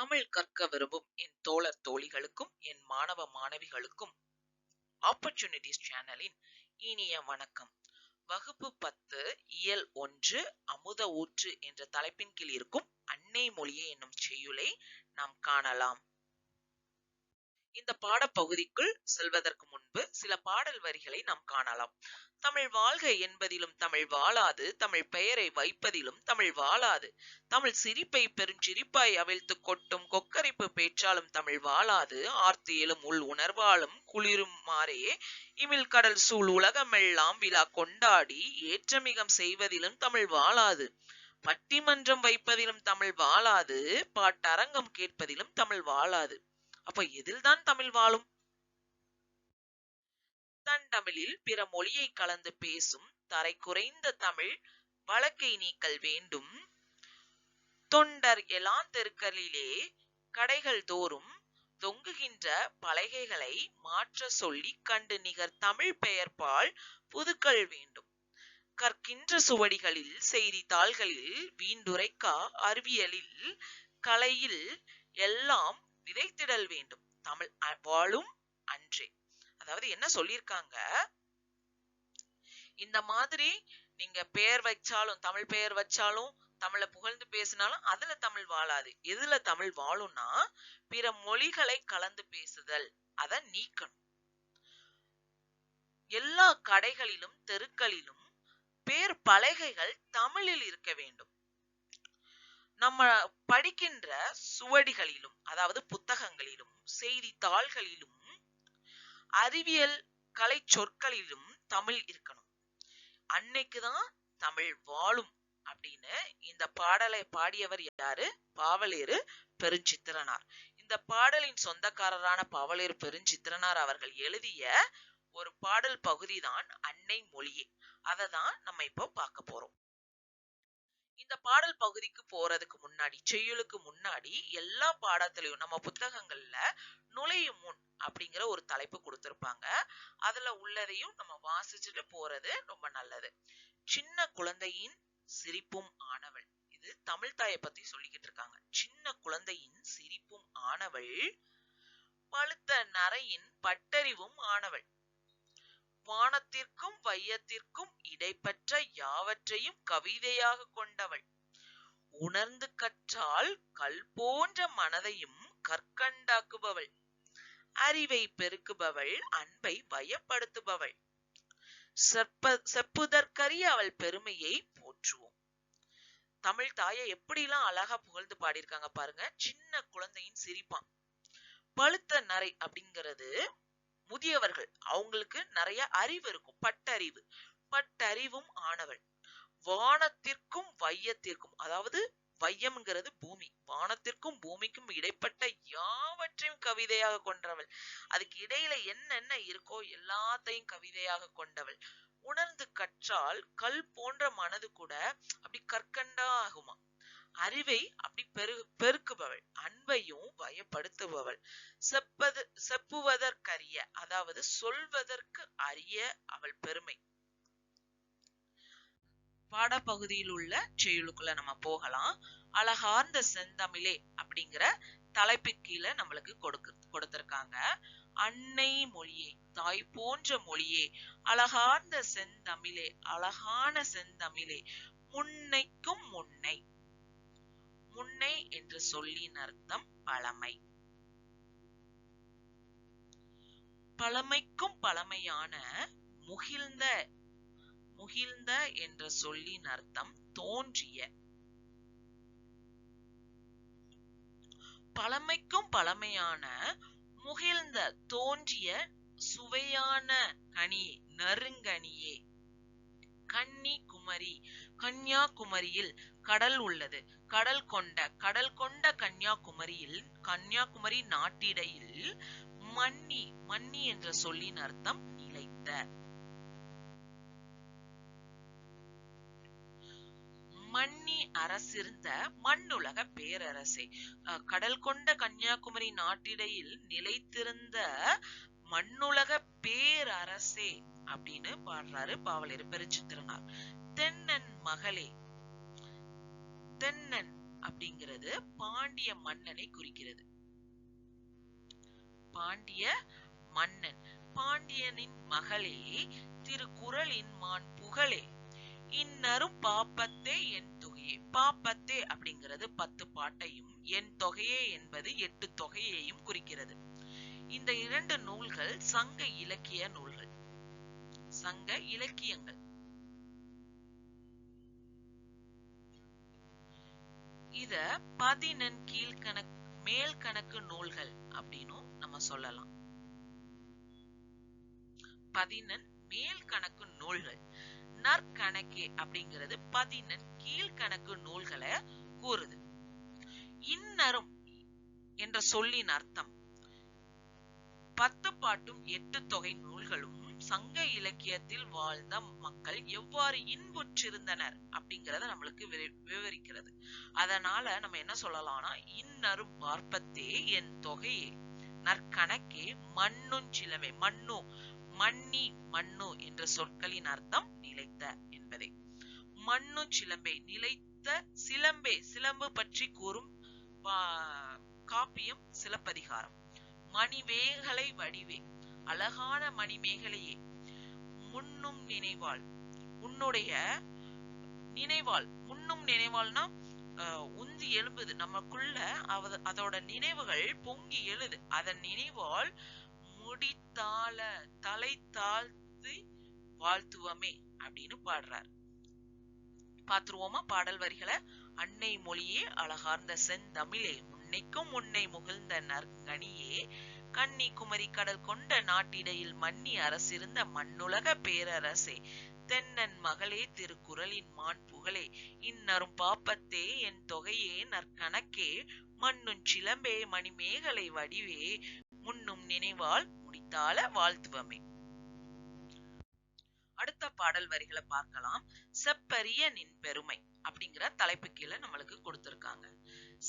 தமிழ் கற்க விரும்பும் என் தோழர் தோழிகளுக்கும் என் மாணவ மாணவிகளுக்கும் ஆப்பர்ச்சுனிட்டிஸ் சேனலின் இனிய வணக்கம். வகுப்பு பத்து இயல் ஒன்று அமுத ஊற்று என்ற தலைப்பின் கீழ் இருக்கும் அன்னை மொழியே என்னும் செய்யுளை நாம் காணலாம். இந்த பாடப்பகுதிக்குள் செல்வதற்கு முன்பு சில பாடல் வரிகளை நாம் காணலாம். தமிழ் வாழ்க என்பதிலும் தமிழ் வாழாது தமிழ் பெயரை வைப்பதிலும் தமிழ் வாழாது தமிழ் சிரிப்பை பெருஞ்சிரிப்பாய் அவிழ்த்து கொட்டும் கொக்கரிப்பு பேச்சாலும் தமிழ் வாழாது ஆர்த்து எழும் உள் உணர்வாலும் குளிரும் மாறே இமில் கடல் சூழ் உலகமெல்லாம் விழா கொண்டாடி ஏற்றமிகம் செய்வதிலும் தமிழ் வாழாது பட்டிமன்றம் வைப்பதிலும் தமிழ் வாழாது பாட்டரங்கம் கேட்பதிலும் தமிழ் வாழாது. அப்ப எதில்தான் தமிழ் வாழும்? தண்டமிழில் பிற மொழியை கலந்து பேசும் தரை குறைந்த தமிழ் வழக்கை நீக்கல் வேண்டும். தொண்டர் எலான் தெருக்களிலே கடைகள் தோறும் தொங்குகின்ற பலகைகளை மாற்ற சொல்லி கண்டு நிகர் தமிழ் பெயர்பால் புதுக்கள் வேண்டும். கற்கின்ற சுவடிகளில் செய்தித்தாள்களில் வீண்டுரைக்கா அறிவியலில் கலையில் எல்லாம் விதைத்திடல் வேண்டும். தமிழ் வாழும் அன்றே. அதாவது என்ன சொல்லியிருக்காங்க? இந்த மாதிரி நீங்க பெயர் வச்சாலும் தமிழ் பெயர் வச்சாலும் தமிழ புகழ்ந்து பேசினாலும் அதுல தமிழ் வாழாது. எதுல தமிழ் வாழும்னா பிற மொழிகளை கலந்து பேசுதல். அத நீக்கணும். எல்லா கடைகளிலும் தெருக்களிலும் பேர் பலகைகள் தமிழில் இருக்க வேண்டும். நம்ம படிக்கின்ற சுவடிகளிலும் அதாவது புத்தகங்களிலும் செய்தித்தாள்களிலும் அறிவியல் கலை சொற்களிலும் தமிழ் இருக்கணும். அன்னைக்குதான் தமிழ் வாழும் அப்படின்னு இந்த பாடலை பாடியவர் யாரு? பாவலேறு பெருஞ்சித்திரனார். இந்த பாடலின் சொந்தக்காரரான பாவலேறு பெருஞ்சித்திரனார் அவர்கள் எழுதிய ஒரு பாடல் பகுதி தான் அன்னை மொழியே. அதை தான் நம்ம இப்போ பார்க்க போறோம். இந்த பாடல் பகுதிக்கு போறதுக்கு முன்னாடி செய்யுளுக்கு முன்னாடி எல்லா பாடத்திலையும் நம்ம புத்தகங்கள்ல நுழையும் முன் அப்படிங்கிற ஒரு தலைப்பு கொடுத்திருப்பாங்க. அதுல உள்ளதையும் நம்ம வாசிச்சுட்டு போறது ரொம்ப நல்லது. சின்ன குழந்தையின் சிரிப்பும் ஆனவள். இது தமிழ் தாயை பத்தி சொல்லிக்கிட்டு இருக்காங்க. சின்ன குழந்தையின் சிரிப்பும் ஆனவள் பழுத்த நரையின் பட்டறிவும் ஆனவள். வானத்திற்கும் வையத்திற்கும் இடைப்பற்ற யாவற்றையும் கவிதையாக கொண்டவள். உணர்ந்து கற்றால் கல் போன்ற மனதையும் கற்கண்டாக்குபவள். அறிவை பெருக்குபவள் அன்பை வயப்படுத்துபவள் செப்ப செப்புதற்கரிய அவள் பெருமையை போற்றுவோம். தமிழ் தாயை எப்படிலாம் அழகா புகழ்ந்து பாடியிருக்காங்க பாருங்க. சின்ன குழந்தையின் சிரிப்பான். பழுத்த நரை அப்படிங்கிறது முதியவர்கள் அவங்களுக்கு நிறைய அறிவு இருக்கும். பட்டறிவு. பட்டறிவும் ஆனவள். வானத்திற்கும் வையத்திற்கும் அதாவது வையம்ங்கிறது பூமி. வானத்திற்கும் பூமிக்கும் இடைப்பட்ட யாவற்றையும் கவிதையாக கொண்டவள். அதுக்கு இடையில என்னென்ன இருக்கோ எல்லாத்தையும் கவிதையாக கொண்டவள். உணர்ந்து கற்றால் கல் போன்ற மனது கூட அப்படி கற்கண்டா ஆகுமா அறிவை அப்படி பெரு பெருக்குபவள். அன்பையும் வயப்படுத்துபவள். செப்பது செப்புவதற்கரிய அதாவது சொல்வதற்கு அரிய அவள் பெருமை. பாடப்பகுதியில் உள்ள செயலுக்குள்ள நம்ம போகலாம். அழகார்ந்த செந்தமிழே அப்படிங்கிற தலைப்பு கீழே நம்மளுக்கு கொடுக்கு கொடுத்திருக்காங்க. அன்னை மொழியே தாய் போன்ற மொழியே அழகார்ந்த செந்தமிழே அழகான செந்தமிழே முன்னைக்கும் முன்னை முன்னை என்று சொல்லின் அர்த்தம் பழமை. பழமைக்கும் பழமையான முகிழ்ந்த முகிழ்ந்த என்ற சொல்லின் அர்த்தம் தோன்றிய. பழமைக்கும் பழமையான முகிழ்ந்த தோன்றிய சுவையான கனி நறுங்கனியே. கன்னி குமரி கன்னியாகுமரியில் கடல் உள்ளது. கடல் கொண்ட கடல் கொண்ட கன்னியாகுமரியில் கன்னியாகுமரி நாட்டிடையில் மன்னி மன்னி என்ற சொல்லின் அர்த்தம் நிலைத்த. மன்னி அரசிருந்த மண்ணுலக பேரரசே. கடல் கொண்ட கன்னியாகுமரி நாட்டிடையில் நிலைத்திருந்த மண்ணுலக பேரரசே. அப்படின்னு பாடுறாரு பாவலர் பெருஞ்சித்திரனார். தென்னன் மகளே தென்னன் அப்படிங்கிறது பாண்டிய மன்னனை குறிக்கிறது. பாண்டிய மன்னன் பாண்டியனின் மகளே திருக்குறளின் மான் புகழே இன்னரும் பாப்பத்தே என் தொகையே. பாப்பத்தே அப்படிங்கிறது பத்து பாட்டையும் என் தொகையே என்பது எட்டு தொகையையும் குறிக்கிறது. இந்த இரண்டு நூல்கள் சங்க இலக்கிய நூல் சங்க இலக்கியங்கள். இத பதினெண் கீழ்கணக்கு மேல் கணக்கு நூல்கள் அப்படின்னும் நம்ம சொல்லலாம். பதினெண் மேல் கணக்கு நூல்கள். நற்கணக்கே அப்படிங்கிறது பதினெண் கீழ்கணக்கு நூல்களை கூறுது. இன்னரும் என்ற சொல்லின் அர்த்தம் பத்து பாட்டும் எட்டு தொகை நூல்களும் சங்க இலக்கியத்தில் வாழ்ந்த மக்கள் எவ்வாறு இன்புற்றிருந்தனர் அப்படிங்கறத நம்மளுக்கு விவரிக்கிறது. அதனால நம்ம என்ன சொல்லலாம்னா இன்னரு பார்ப்பத்தே என் தொகையே. நற்கணக்கே மண்ணும் சிலவே. மண்ணு மண்ணி மண்ணு என்ற சொற்களின் அர்த்தம் நிலைத்த என்பதே. மண்ணு சிலம்பே. நிலைத்த சிலம்பே. சிலம்பு பற்றி கூறும் காப்பியம் சிலப்பதிகாரம். மணிவேகலை வடிவே. அழகான மணிமேகலையே முன்னும் நினைவாள். உன்னுடைய நினைவாள் முன்னும் நினைவாள்னா உந்தி எழும்புது. நமக்குள்ள அதோட நினைவுகள் பொங்கி எழுது. அதன் நினைவால் முடித்தாள தலை தாழ்த்து வாழ்த்துவமே அப்படின்னு பாடுறார். பாத்துருவோமா? பாடல் வரிகளை. அன்னை மொழியே அழகார்ந்த செந்தமிழே முன்னைக்கும் உன்னை முகிழ்ந்த நற்கனியே கன்னிக்குமரி கடல் கொண்ட நாட்டிடையில் மன்னி அரசிருந்த மண்ணுலக பேரரசே. தென்னன் மகளே திருக்குறளின் மான் புகழே. இன்னரும் பாப்பத்தே என் தொகையே நற்கணக்கே. மண்ணுன் சிலம்பே மணிமேகலை வடிவே. முன்னும் நினைவால் முடித்தால வாழ்த்துவமே. அடுத்த பாடல் வரிகளை பார்க்கலாம். செப்பரிய நின் பெருமை அப்படிங்கிற தலைப்பு கீழே நம்மளுக்கு கொடுத்திருக்காங்க.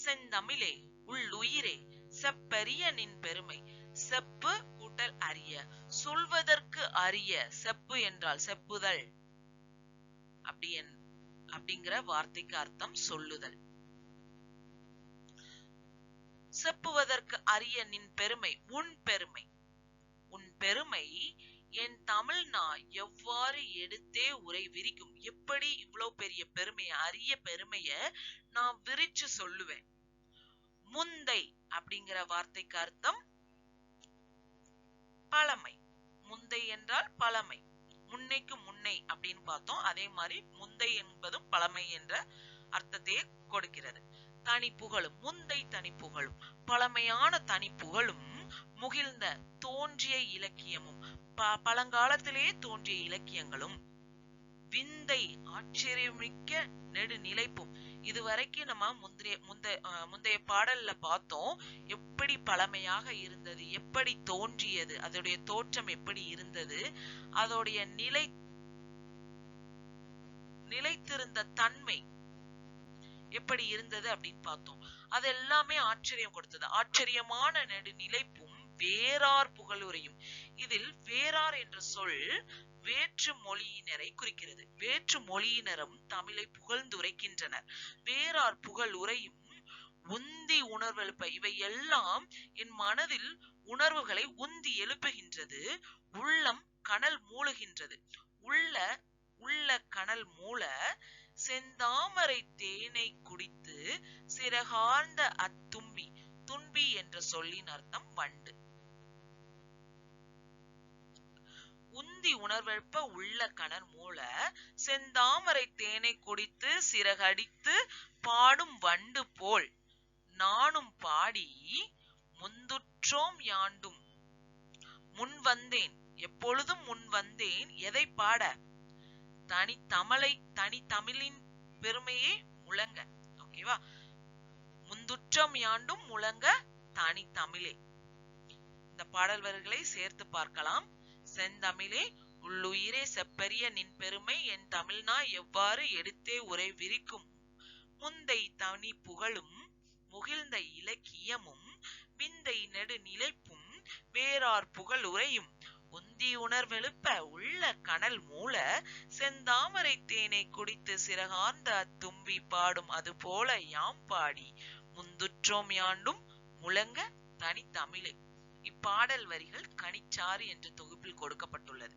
செந்தமிழே உள்ளுயிரே. செப்பரிய நின் பெருமை. செப்பு கூட்டல் அரிய. சொல்வதற்கு அரிய. செப்பு என்றால் செப்புதல். அப்படி அப்படிங்கிற வார்த்தைக்கு அர்த்தம் சொல்லுதல். செப்புவதற்கு அரிய நின் பெருமை உன் பெருமை. உன் பெருமை என் தமிழ்னா எவ்வாறு எடுத்தே உரை விரிக்கும்? எப்படி இவ்வளவு பெரிய பெருமைய அரிய பெருமைய நான் விரிச்சு சொல்லுவேன்? முந்தை அப்படிங்கிற வார்த்தைக்கு அர்த்தம் பழமை. முந்தை என்றால் பழமை. முன்னைக்கு முன்னை அப்படின்னு பார்த்தோம். அதே மாதிரி முந்தை என்பதும் பழமை என்ற அர்த்தத்தையே கொடுக்கிறது. தனி புகழும் முந்தை தனி புகழும் பழமையான தனி புகழும் முகிழ்ந்த தோன்றிய இலக்கியமும் பழங்காலத்திலேயே தோன்றிய இலக்கியங்களும் விந்தை ஆச்சரியமிக்க நெடுநிலைப்பும் இதுவரைக்கும் நம்ம முந்தைய முந்தைய முந்தைய பாடல்ல பார்த்தோம் எப்படி பழமையாக இருந்தது எப்படி தோன்றியது அதோடைய தோற்றம் எப்படி இருந்தது அதோடைய நிலை நிலைத்திருந்த தன்மை எப்படி இருந்தது அப்படின்னு பார்த்தோம். அது எல்லாமே ஆச்சரியம் கொடுத்தது. ஆச்சரியமான நெடுநிலைப்பும் வேறார் புகழுரையும். இதில் வேறார் என்ற சொல் வேற்று மொழியினரை குறிக்கிறது. வேற்று மொழியினரும் தமிழை புகழ்ந்துரைக்கின்றனர். வேறார் புகழ் உரையும் உந்தி உணர்வெழுப்ப இவை எல்லாம் என் மனதில் உணர்வுகளை உந்தி எழுப்புகின்றது. உள்ளம் கனல் மூழுகின்றது. உள்ள உள்ள கனல் மூல செந்தாமரை தேனை குடித்து சிறகார்ந்த அத்தும்பி துன்பி என்ற சொல்லின் அர்த்தம் வண்டு. உந்தி உணர்வெழுப்ப உள்ள கணர் மூல செந்தாமரை தேனை குடித்து சிறகடித்து பாடும் வண்டு போல் நானும் பாடி முந்துற்றோம் யாண்டும். முன் வந்தேன் எப்பொழுதும் முன் வந்தேன் எதை பாட? தனி தமிழை தனி தமிழின் பெருமையே முழங்க. ஓகேவா முந்துற்றம் யாண்டும் முழங்க தனி தமிழே. இந்த பாடல் வரிகளை சேர்த்து பார்க்கலாம். செந்தமிழே உள்ளுயிரே செப்பரிய நின் பெருமை என் தமிழ்னா எவ்வாறு எடுத்தே உரை விரிக்கும்? முந்தை தனி புகழும் முகிழ்ந்த இலக்கியமும் விந்தை நெடு நிலைப்பும் வேறார் புகழ் உரையும். உந்தி உணர்வெழுப்ப உள்ள கனல் மூல செந்தாமரை தேனை குடித்து சிறகார்ந்த அத்தும்பி பாடும் அது போல யாம் பாடி. முந்துற்றோம் யாண்டும் முழங்க தனித்தமிழே இப்பாடல் வரிகள் கனிச்சாறு என்ற தொகுப்பில் கொடுக்கப்பட்டுள்ளது.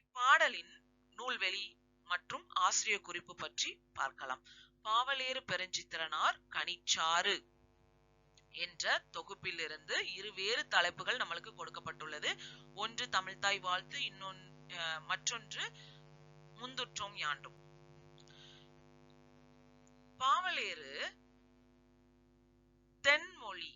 இப்பாடலின் நூல்வெளி மற்றும் ஆசிரிய குறிப்பு பற்றி பார்க்கலாம். பாவலேறு பெருஞ்சித்திரனார் கனிச்சாறு என்ற தொகுப்பிலிருந்து இருவேறு தலைப்புகள் நம்மளுக்கு கொடுக்கப்பட்டுள்ளது. ஒன்று தமிழ்தாய் வாழ்த்து இன்னொன்று மற்றொன்று முந்துற்றோம் யாண்டும். பாவலேறு தென்மொழி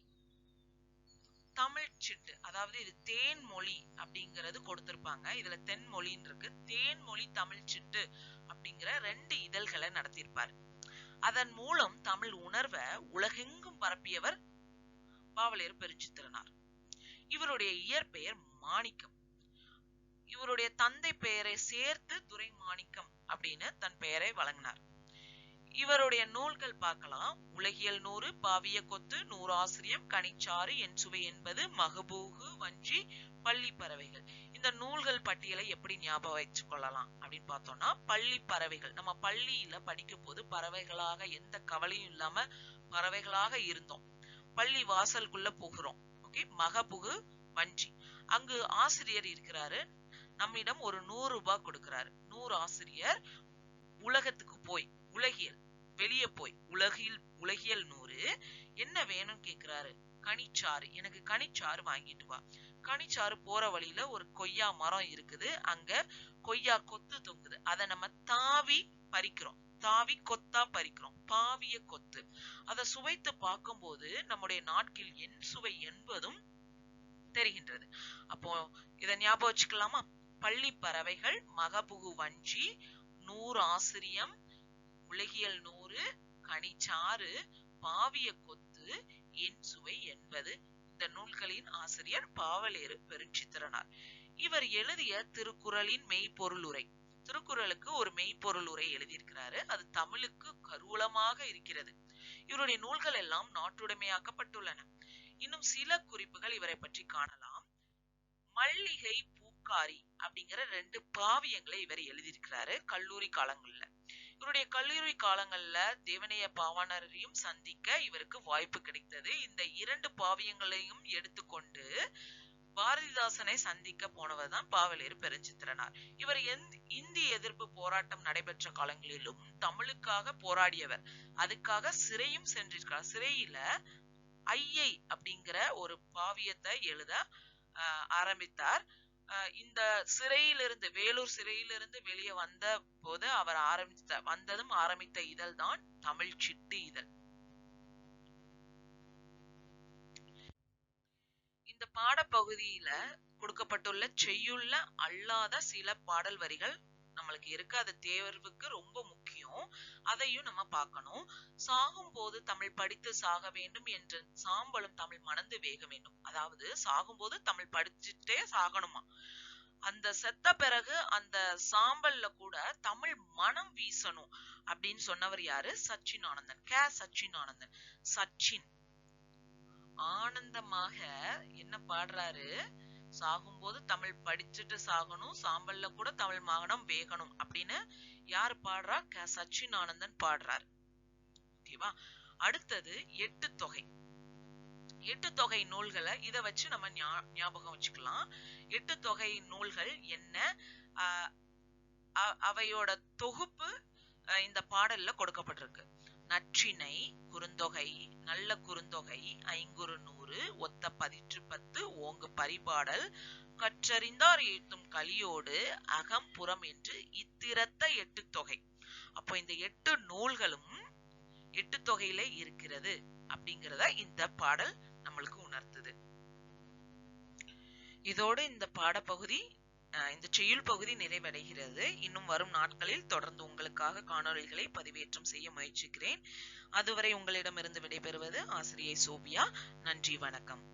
தமிழ் சிட்டு அதாவது இது தேன்மொழி அப்படிங்கிறது கொடுத்திருப்பாங்க. இதுல தென்மொழின்னு இருக்கு. தேன்மொழி தமிழ் சிட்டு அப்படிங்கிற ரெண்டு இதழ்களை நடத்தியிருப்பார். அதன் மூலம் தமிழ் உணர்வை உலகெங்கும் பரப்பியவர் பாவலேறு பெருஞ்சித்திரனார். இவருடைய இயற்பெயர் மாணிக்கம். இவருடைய தந்தை பெயரை சேர்த்து துரை மாணிக்கம் அப்படின்னு தன் பெயரை வழங்கினார். இவருடைய நூல்கள் பார்க்கலாம். உலகியல் நூறு பாவிய கொத்து நூறாசிரியம் கனிச்சாறு என் சுவை என்பது மகபூகு வஞ்சி பள்ளி பறவைகள். இந்த நூல்கள் பட்டியலை எப்படி ஞாபகம் வச்சு கொள்ளலாம் அப்படின்னு பார்த்தோம்னா பள்ளி பறவைகள். நம்ம பள்ளியில படிக்கும் போது பறவைகளாக எந்த கவலையும் இல்லாம பறவைகளாக இருந்தோம். பள்ளி வாசலுக்குள்ள போகிறோம். ஓகே? மகபுகு வஞ்சி. அங்கு ஆசிரியர் இருக்கிறாரு. நம்மிடம் ஒரு நூறு ரூபாய் கொடுக்கிறாரு. நூறு ஆசிரியர் உலகத்துக்கு போய் உலகியல். வெளியே போய் உலகில் உலகியல் நூறு என்ன வேணும்னு கேக்குறாரு. கனிச்சாறு எனக்கு கனிச்சாறு வாங்கிட்டு வா. கனிச்சாறு போற வழியில ஒரு கொய்யா மரம் இருக்குது. அங்க கொய்யா கொத்து தொங்குது. அதை நம்ம தாவி பறிக்கிறோம். தாவி கொத்தா பறிக்கிறோம். பாவிய கொத்து. அதை சுவைத்து பார்க்கும்போது நம்முடைய நாட்கில் என் சுவை என்பதும் தெரிகின்றது. அப்போ இதை ஞாபகம் வச்சுக்கலாமா? பள்ளி பறவைகள் மகபுகு வஞ்சி நூறு ஆசிரியம் உலகியல் நூறு கனிச்சாறு பாவிய கொத்து என் சுவை என்பது. இந்த நூல்களின் ஆசிரியர் பாவலேறு பெருஞ்சித்திரனார். இவர் எழுதிய திருக்குறளின் மெய்ப்பொருள் உரை திருக்குறளுக்கு ஒரு மெய்ப்பொருள் உரை எழுதியிருக்கிறாரு. அது தமிழுக்கு கருவூலமாக இருக்கிறது. இவருடைய நூல்கள் எல்லாம் நாட்டுடைமையாக்கப்பட்டுள்ளன. இன்னும் சில குறிப்புகள் இவரை பற்றி காணலாம். மல்லிகை பூக்காரி அப்படிங்கிற ரெண்டு பாவியங்களை இவர் எழுதியிருக்கிறாரு கல்லூரி காலங்கள்ல. இவருடைய கல்லூரி காலங்கள்ல தேவனைய பாவாணரையும் சந்திக்க இவருக்கு வாய்ப்பு கிடைத்தது. இந்த இரண்டு பாவியங்களையும் எடுத்துக்கொண்டு பாரதிதாசனை சந்திக்க போனவர் தான் பாவலேறு பெருஞ்சித்திரனார். இவர் இந்தி எதிர்ப்பு போராட்டம் நடைபெற்ற காலங்களிலும் தமிழுக்காக போராடியவர். அதுக்காக சிறையும் சென்றிருக்கார் சிறையில ஐயை அப்படிங்கிற ஒரு பாவியத்தை எழுத ஆரம்பித்தார். இந்த சிறையிலிருந்து வேலூர் சிறையிலிருந்து வெளியே வந்த போது அவர் ஆரம்பித்த வந்ததும் ஆரம்பித்த இதழ் தான் தமிழ் சிட்டு இதழ். இந்த பாடப்பகுதியில கொடுக்கப்பட்டுள்ள செய்யுள்ள அல்லாத சில பாடல் வரிகள் நம்மளுக்கு இருக்கு. அது தேர்வுக்கு ரொம்ப இருக்கணும் அதையும் நம்ம பார்க்கணும். சாகும் போது தமிழ் படித்து சாக வேண்டும் என்று சாம்பலும் தமிழ் மணந்து வேக வேண்டும். அதாவது சாகும் போது தமிழ் படிச்சுட்டே சாகணுமா? அந்த செத்த பிறகு அந்த சாம்பல்ல கூட தமிழ் மனம் வீசணும் அப்படின்னு சொன்னவர் யாரு? சச்சின் ஆனந்தன் கே சச்சின் ஆனந்தன் சச்சின். ஆனந்தமாக என்ன பாடுறாரு? சாகும்போது தமிழ் படிச்சுட்டு சாகணும் சாம்பல்ல கூட தமிழ் மகனம் வேகணும் அப்படின்னு யாரு பாடுறா? க. சச்சின் ஆனந்தன் பாடுறார் ஓகேவா அடுத்தது எட்டு தொகை. எட்டு தொகை நூல்களை இதை வச்சு நம்ம ஞாபகம் வச்சுக்கலாம். எட்டு தொகை நூல்கள் என்ன? அவையோட தொகுப்பு இந்த பாடல்ல கொடுக்கப்பட்டிருக்கு. நற்றினை குறுந்தொகை நல்ல குறுந்தொகை ஐங்குறு நூறு ஒத்த பதிற்று பத்து ஓங்கு பரிபாடல் கற்றறிந்தார் ஏத்தும் கலியோடு அகம் புறம் என்று இத்திரத்த எட்டு தொகை. அப்போ இந்த எட்டு நூல்களும் எட்டு தொகையில இருக்கிறது அப்படிங்கிறத இந்த பாடல் நம்மளுக்கு உணர்த்துது. இதோடு இந்த பாடப்பகுதி இந்த செய்யுள் பகுதி நிறைவடைகிறது. இன்னும் வரும் நாட்களில் தொடர்ந்து உங்களுக்காக காணொலிகளை பதிவேற்றம் செய்ய முயற்சிக்கிறேன். அதுவரை உங்களிடமிருந்து விடைபெறுவது ஆசிரியை சோபியா. நன்றி வணக்கம்.